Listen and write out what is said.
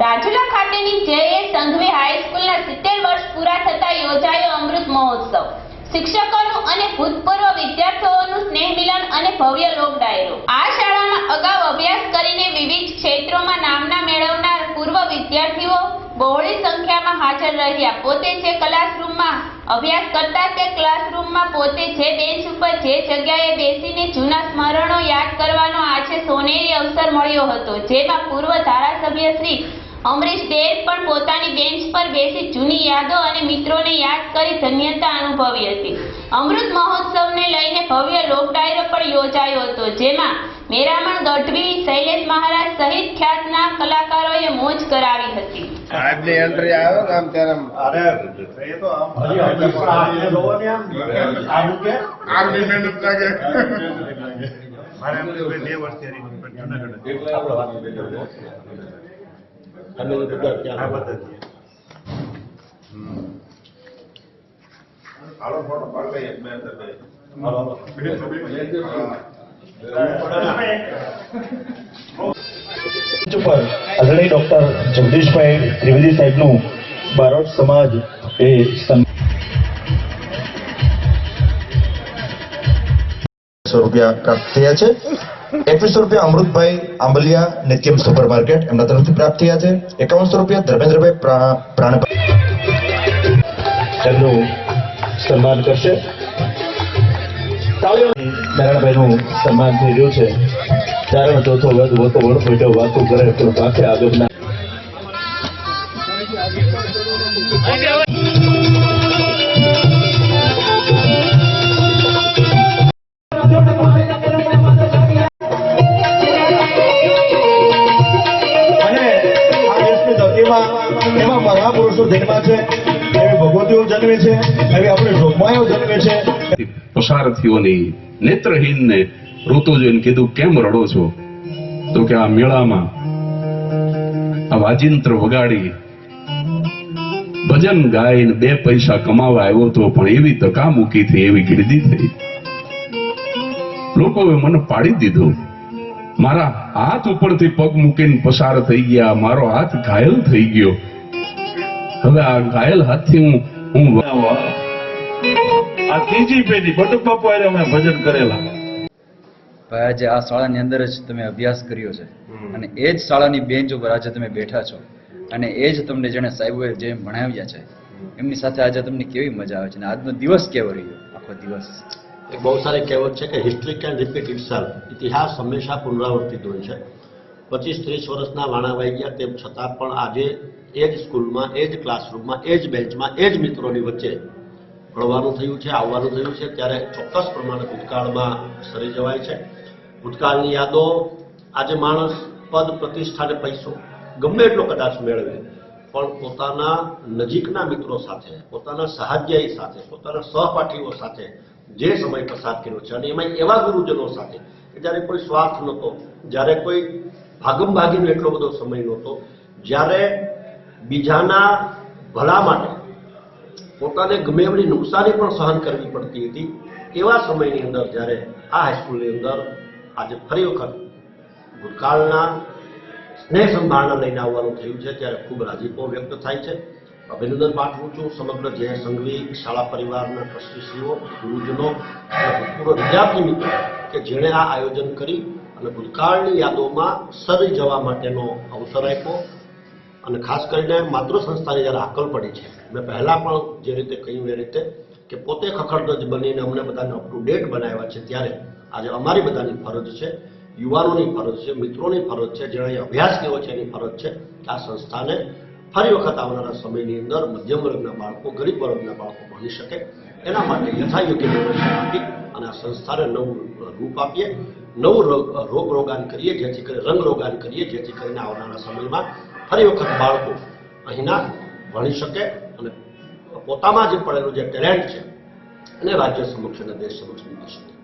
રાજુલા ખાતેની જેએ સંઘવી હાઈસ્કૂલના સિત્તેર વર્ષ પૂરા થતા યોજાયો અમૃત મહોત્સવ. શિક્ષકોનું અને ભૂતપૂર્વ વિદ્યાર્થીઓનું સ્નેહ મિલન અને ભવ્ય લોક ડાયરો આ શાળામાં અગાઉ અભ્યાસ કરીને વિવિધ ક્ષેત્રોમાં નામના મેળવનાર પૂર્વ વિદ્યાર્થીઓ બહોળી સંખ્યામાં હાજર રહ્યા. પોતે જે ક્લાસરૂમમાં અભ્યાસ કરતા તે ક્લાસરૂમમાં પોતે જે બેન્ચ ઉપર જે જગ્યાએ બેસીને જૂના સ્મરણો યાદ કરવાનો આજે સોનેરી અવસર મળ્યો હતો. જેમાં પૂર્વ ધારાસભ્ય શ્રી અમરીશ દેવ પણ પોતાની બેન્ચ પર બેસી જૂની યાદો અને મિત્રોને યાદ કરી ધન્યતા અનુભવી હતી. અમૃત મહોત્સવને લઈને ભવ્ય લોક ડાયરો પણ યોજાયો હતો જેમાં મેરામણ ગઢવી શૈલેષ મહારાજ સહિત ખ્યાતના કલાકારોએ મોજ કરાવી હતી. આજની એન્ટ્રી આવ્યો ને આમ ત્યારે આમ અરે એ તો આમ હજી હજી પણ આને જોવો ને આમ આમ કે? આગની મહેનત લાગે મારે બે વર્ષથી હરી પણ બધા બધા. હાલો ફોટો પાડી લઈએ બે અંદર બે. હાલો, મંચ ઉપર આદરણીય ડોક્ટર જગદીશભાઈ ત્રિવેદી સાહેબનું બારોટ સમાજ એ સો રૂપિયા પ્રાપ્ત થયા છે. એકવીસો રૂપિયા અમૃતભાઈ આંબલિયા નિત્યમ સુપર માર્કેટ એમના તરફથી પ્રાપ્ત થયા છે. એકાવનસો રૂપિયા ધર્મેન્દ્રભાઈ પ્રાણ પ્રાણભાઈ. એમનું સન્માન કરશે. નારાયણભાઈનું સન્માન થઈ રહ્યું છે. ચારણ ચોથો વધ વતો વડો વાતો કરે તો પાકે આગળના મહાપુરુષો છે. એવી ભગવતીઓ જન્મે છે, એવી આપણે જોગમાયો જન્મે છે. પસારથીઓની નેત્રહીનને ઋતુ જોઈને કીધું, કેમ રડો છો? તો કે આ મેળામાં આ વાજિંત્ર વગાડી ભજન ગાઈને બે પૈસા કમાવા આવ્યો તો પણ એવી તકા મૂકી થઈ, એવી ગીર્દી થઈ. લોકોએ મને પાડી દીધું, મારા હાથ ઉપરથી પગ મૂકીને પસાર થઈ ગયા, મારો હાથ ઘાયલ થઈ ગયો. હવે આ ઘાયલ હાથથી હું હું આ ત્રીજી પેઢી બટુક બાપુ અમે ભજન કરેલા. ભાઈ આજે આ શાળાની અંદર જ તમે અભ્યાસ કર્યો છે. અને એ જ શાળાની બેન્ચ ઉપર આજે તમે બેઠા છો. અને એ જ તમને જેણે સાહેબોએ જે ભણાવ્યા છે એમની સાથે આજે તમને કેવી મજા આવે છે? અને આજનો દિવસ કેવો રહ્યો? આખો દિવસ. એક બહુ સારી કહેવત છે કે હિસ્ટ્રી કેન રિપીટ ઇટ ઇતિહાસ હંમેશા પુનરાવર્તિત હોય છે. પચીસ ત્રીસ વર્ષના વાણા વાઈ ગયા, તેમ છતાં પણ આજે એ જ સ્કૂલમાં, એ જ ક્લાસરૂમમાં, એ જ બેન્ચમાં, એ જ મિત્રોની વચ્ચે ભણવાનું થયું છે, આવવાનું થયું છે. ત્યારે ચોક્કસ પ્રમાણે ભૂતકાળમાં સરી જવાય છે. ભૂતકાળની યાદો, આજે માણસ પદ, પ્રતિષ્ઠા અને પૈસો ગમે એટલો કદાચ મેળવે, પણ પોતાના નજીકના મિત્રો સાથે, પોતાના સહાધ્યાયી સાથે, પોતાના સહપાઠીઓ સાથે જે સમય પસાર કર્યો છે, અને એમાં એવા ગુરુજનો સાથે કે જ્યારે કોઈ સ્વાર્થ નહોતો, જ્યારે કોઈ ભાગમ ભાગીનો એટલો બધો સમય નહોતો. જ્યારે બીજાના ભલા માટે પોતાને ગમે એવડી નુકસાની પણ સહન કરવી પડતી હતી, એવા સમયની અંદર જ્યારે આ હાઈસ્કૂલની અંદર આજે ફરી વખત ભૂતકાળના સ્નેહ સંભાળના લઈને આવવાનું થયું છે, ત્યારે ખૂબ રાજીપો વ્યક્ત થાય છે. અભિનંદન પાઠવું છું. સમગ્ર જે સંઘવી શાળા પરિવારના ટ્રસ્ટીશ્રીઓ, ગુરુજનો અને વિદ્યાર્થી મિત્રો કે જેણે આ આયોજન કરી અને ભૂતકાળની યાદોમાં સરી જવા માટેનો અવસર આપ્યો અને ખાસ કરીને માતૃ સંસ્થાની જ્યારે હાકલ પડી છે, મેં પહેલાં પણ જે રીતે કહ્યું એ રીતે કે પોતે ખખડધજ બનીને અમને બધાને અપ ટુ ડેટ બનાવ્યા છે ત્યારે આજે અમારી બધાની ફરજ છે, યુવાનોની ફરજ છે, મિત્રોની ફરજ છે, જેણે અભ્યાસ કેવો છે એની ફરજ છે આ સંસ્થાને ફરી વખત આવનારા સમયની અંદર મધ્યમ વર્ગના બાળકો, ગરીબ વર્ગના બાળકો ભણી શકે, એના માટે યથાયોગ્ય વ્યવસ્થા આપી અને આ સંસ્થાને નવું રૂપ આપીએ, નવું રોગ રોગ રોગાન કરીએ, જેથી કરી, રંગ રોગાન કરીએ, જેથી કરીને આવનારા સમયમાં ફરી વખત બાળકો અહીંના ભણી શકે અને પોતામાં જે પડેલું જે ટેલેન્ટ છે અને રાજ્ય સમક્ષ અને દેશ સમક્ષ મૂકી શકે.